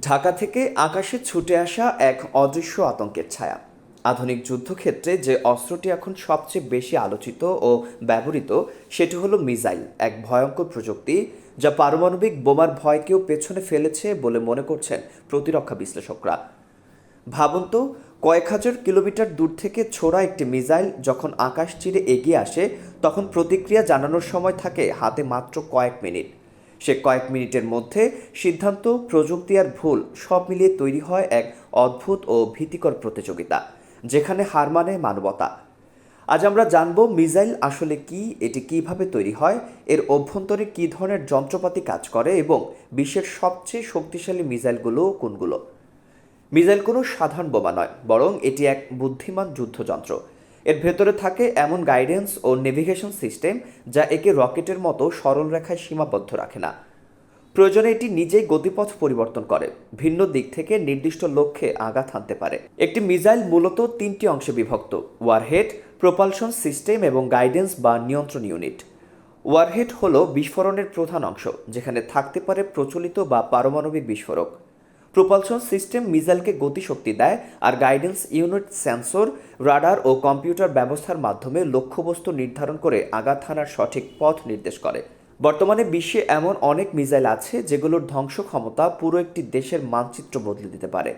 ঢাকা থেকে আকাশে ছুটে আসা এক অদৃশ্য আতঙ্কের ছায়া। আধুনিক যুদ্ধক্ষেত্রে যে অস্ত্রটি এখন সবচেয়ে বেশি আলোচিত ও ব্যবহৃত, সেটি হলো মিসাইল, এক ভয়ঙ্কর প্রযুক্তি যা পারমাণবিক বোমার ভয়কেও পেছনে ফেলেছে বলে মনে করছেন প্রতিরক্ষা বিশ্লেষকরা। ভাবুন তো, কয়েক হাজার কিলোমিটার দূর থেকে ছোড়া একটি মিসাইল যখন আকাশ চিরে এগিয়ে আসে, তখন প্রতিক্রিয়া জানানোর সময় থাকে হাতে মাত্র কয়েক মিনিট। সে কয়েক মিনিটের মধ্যে সিদ্ধান্ত, প্রযুক্তি আর ভুল সব মিলিয়ে তৈরি হয় এক অদ্ভুত ও ভীতিকর প্রতিযোগিতা, যেখানে হার মানে মানবতা। আজ আমরা জানব মিসাইল আসলে কি, এটি কীভাবে তৈরি হয়, এর অভ্যন্তরে কী ধরনের যন্ত্রপাতি কাজ করে এবং বিশ্বের সবচেয়ে শক্তিশালী মিসাইলগুলো কোনগুলো? মিসাইল কোনো সাধারণ বোমা নয়, বরং এটি এক বুদ্ধিমান যুদ্ধযন্ত্র। এর ভেতরে থাকে এমন গাইডেন্স ও নেভিগেশন সিস্টেম যা একে রকেটের মতো সরল রেখায় সীমাবদ্ধ রাখে না। প্রয়োজনে এটি নিজেই গতিপথ পরিবর্তন করে, ভিন্ন দিক থেকে নির্দিষ্ট লক্ষ্যে আঘাত হানতে পারে। একটি মিসাইল মূলত তিনটি অংশে বিভক্ত ওয়ারহেড প্রপালশন সিস্টেম এবং গাইডেন্স বা নিয়ন্ত্রণ ইউনিট ওয়ারহেড হল বিস্ফোরণের প্রধান অংশ, যেখানে থাকতে পারে প্রচলিত বা পারমাণবিক বিস্ফোরক। প্রপালশন সিস্টেম মিসাইলকে গতিশক্তি দেয় আর গাইডেন্স ইউনিট সেন্সর রাডার ও কম্পিউটার ব্যবস্থার মাধ্যমে লক্ষ্যবস্তু নির্ধারণ করে আঘাত হানার সঠিক পথ নির্দেশ করে। বর্তমানে বিশ্বে এমন অনেক মিসাইল আছে যেগুলোর ধ্বংস ক্ষমতা পুরো একটি দেশের মানচিত্র বদলে দিতে পারে।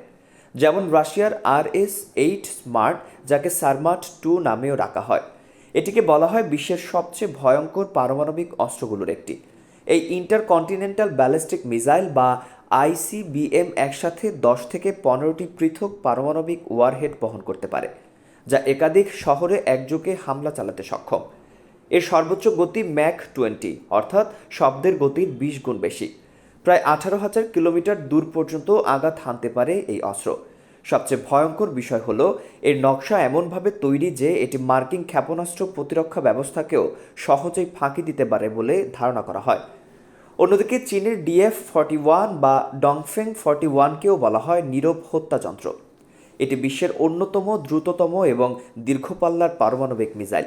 যেমন রাশিয়ার আর এস এইট স্মার্ট যাকে সারমাট টু নামেও রাখা হয়। এটিকে বলা হয় বিশ্বের সবচেয়ে ভয়ঙ্কর পারমাণবিক অস্ত্রগুলোর একটি। এই ইন্টারকন্টিনেন্টাল ব্যালিস্টিক মিসাইল বা আইসিবিএম একসাথে দশ থেকে পনেরোটি পৃথক পারমাণবিক ওয়ারহেড বহন করতে পারে, যা একাধিক শহরে একযোগে হামলা চালাতে সক্ষম। এর সর্বোচ্চ গতি ম্যাক টোয়েন্টি, অর্থাৎ শব্দের গতির বিশ গুণ বেশি। প্রায় আঠারো হাজার কিলোমিটার দূর পর্যন্ত আঘাত হানতে পারে এই অস্ত্র। সবচেয়ে ভয়ঙ্কর বিষয় হল, এর নকশা এমনভাবে তৈরি যে এটি মার্কিন ক্ষেপণাস্ত্র প্রতিরক্ষা ব্যবস্থাকেও সহজেই ফাঁকি দিতে পারে বলে ধারণা করা হয়। অন্যদিকে চীনের ডিএফ ফর্টি ওয়ান বা ডংফেং ফর্টি ওয়ানকেও বলা হয় নীরব হত্যাযন্ত্র। এটি বিশ্বের অন্যতম দ্রুততম এবং দীর্ঘপাল্লার পারমাণবিক মিসাইল।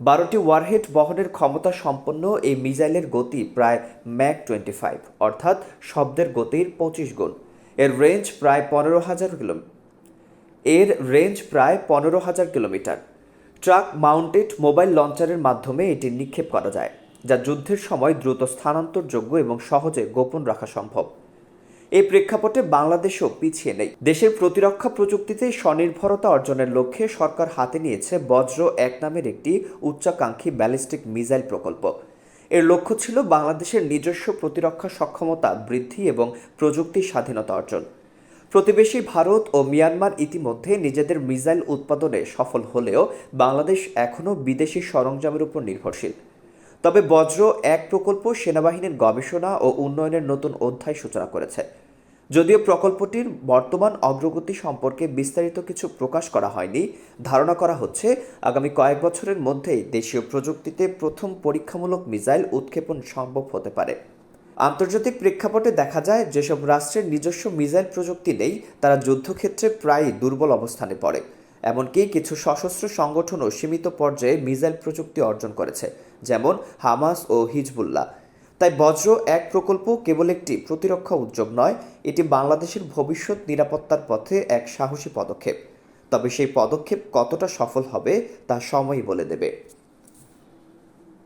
বারোটি ওয়ারহেড বহনের ক্ষমতা সম্পন্ন এই মিসাইলের গতি প্রায় ম্যাক টোয়েন্টি ফাইভ, অর্থাৎ শব্দের গতির পঁচিশ গুণ। এর রেঞ্জ প্রায় পনেরো হাজার এর রেঞ্জ প্রায় পনেরো হাজার কিলোমিটার। ট্রাক মাউন্টেড মোবাইল লঞ্চারের মাধ্যমে এটি নিক্ষেপ করা যায়। যা যুদ্ধের সময় দ্রুত স্থানান্তরযোগ্য এবং সহজে গোপন রাখা সম্ভব। এই প্রেক্ষাপটে বাংলাদেশও পিছিয়ে নেই। দেশের প্রতিরক্ষা প্রযুক্তিতে স্বনির্ভরতা অর্জনের লক্ষ্যে সরকার হাতে নিয়েছে বজ্র এক নামের একটি উচ্চাকাঙ্ক্ষী ব্যালিস্টিক মিসাইল প্রকল্প। এর লক্ষ্য ছিল বাংলাদেশের নিজস্ব প্রতিরক্ষা সক্ষমতা বৃদ্ধি এবং প্রযুক্তি স্বাধীনতা অর্জন। প্রতিবেশী ভারত ও মিয়ানমার ইতিমধ্যে নিজেদের মিসাইল উৎপাদনে সফল হলেও বাংলাদেশ এখনও বিদেশি সরঞ্জামের উপর নির্ভরশীল। তবে বজ্র এক প্রকল্প সেনাবাহিনীর গবেষণা ও উন্নয়নের নতুন অধ্যায় সূচনা করেছে। যদিও প্রকল্পটির বর্তমান অগ্রগতি সম্পর্কে বিস্তারিত কিছু প্রকাশ করা হয়নি, ধারণা করা হচ্ছে আগামী কয়েক বছরের মধ্যেই দেশীয় প্রযুক্তিতে প্রথম পরীক্ষামূলক মিসাইল উৎক্ষেপণ সম্ভব হতে পারে। আন্তর্জাতিক প্রেক্ষাপটে দেখা যায়, যেসব রাষ্ট্রের নিজস্ব মিসাইল প্রযুক্তি নেই, তারা যুদ্ধক্ষেত্রে প্রায়ই দুর্বল অবস্থানে পড়ে। এমনকি কিছু সশস্ত্র সংগঠনও সীমিত পর্যায়ে মিসাইল প্রযুক্তি অর্জন করেছে, যেমন হামাস ও হিজবুল্লাহ। তাই বজ্র এক প্রকল্প কেবল একটি প্রতিরক্ষা উদ্যোগ নয়, এটি বাংলাদেশের ভবিষ্যৎ নিরাপত্তার পথে এক সাহসী পদক্ষেপ। তবে সেই পদক্ষেপ কতটা সফল হবে তা সময়ই বলে দেবে।